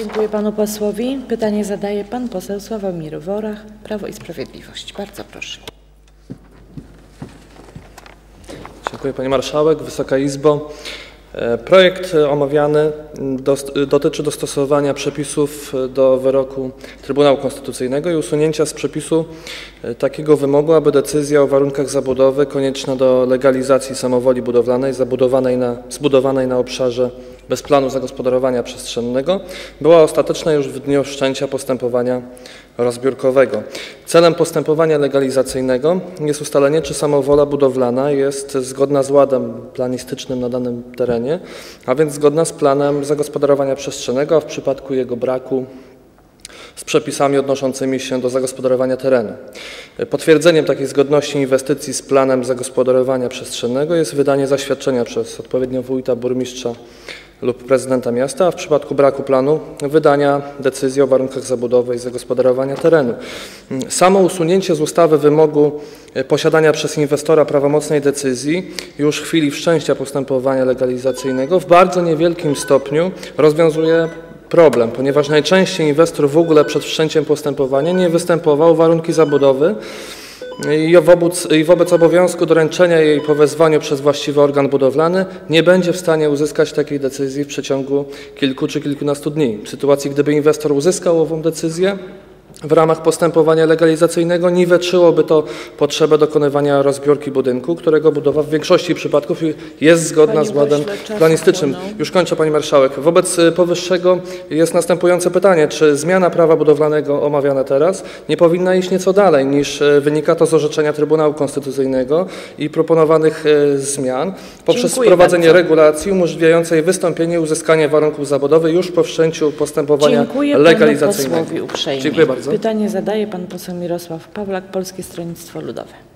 Dziękuję panu posłowi. Pytanie zadaje pan poseł Sławomir Worach, Prawo i Sprawiedliwość. Bardzo proszę. Dziękuję Pani Marszałek, Wysoka Izbo. E, Projekt omawiany dotyczy dostosowania przepisów do wyroku Trybunału Konstytucyjnego i usunięcia z przepisu e, takiego wymogu, aby decyzja o warunkach zabudowy konieczna do legalizacji samowoli budowlanej zabudowanej na, zbudowanej na obszarze bez planu zagospodarowania przestrzennego była ostateczna już w dniu wszczęcia postępowania rozbiórkowego. Celem postępowania legalizacyjnego jest ustalenie, czy samowola budowlana jest zgodna z ładem planistycznym na danym terenie, a więc zgodna z planem zagospodarowania przestrzennego, a w przypadku jego braku z przepisami odnoszącymi się do zagospodarowania terenu. Potwierdzeniem takiej zgodności inwestycji z planem zagospodarowania przestrzennego jest wydanie zaświadczenia przez odpowiednio wójta, burmistrza lub prezydenta miasta, a w przypadku braku planu wydania decyzji o warunkach zabudowy i zagospodarowania terenu. Samo usunięcie z ustawy wymogu e, posiadania przez inwestora prawomocnej decyzji już w chwili wszczęcia postępowania legalizacyjnego w bardzo niewielkim stopniu rozwiązuje problem, ponieważ najczęściej inwestor w ogóle przed wszczęciem postępowania nie występował warunki zabudowy i wobec, i wobec obowiązku doręczenia jej po wezwaniu przez właściwy organ budowlany nie będzie w stanie uzyskać takiej decyzji w przeciągu kilku czy kilkunastu dni. W sytuacji, gdyby inwestor uzyskał ową decyzję, w ramach postępowania legalizacyjnego niweczyłoby to potrzebę dokonywania rozbiórki budynku, którego budowa w większości przypadków jest zgodna Panie z ładem pośle, planistycznym. Już kończę Pani Marszałek. Wobec y, powyższego jest następujące pytanie. Czy zmiana prawa budowlanego omawiana teraz nie powinna iść nieco dalej niż y, wynika to z orzeczenia Trybunału Konstytucyjnego i proponowanych y, zmian poprzez Dziękuję wprowadzenie bardzo. regulacji umożliwiającej wystąpienie i uzyskanie warunków zabudowy już po wszczęciu postępowania Dziękuję legalizacyjnego. posłowi uprzejmie. Bardzo. Pytanie zadaje pan poseł Mirosław Pawlak, Polskie Stronnictwo Ludowe.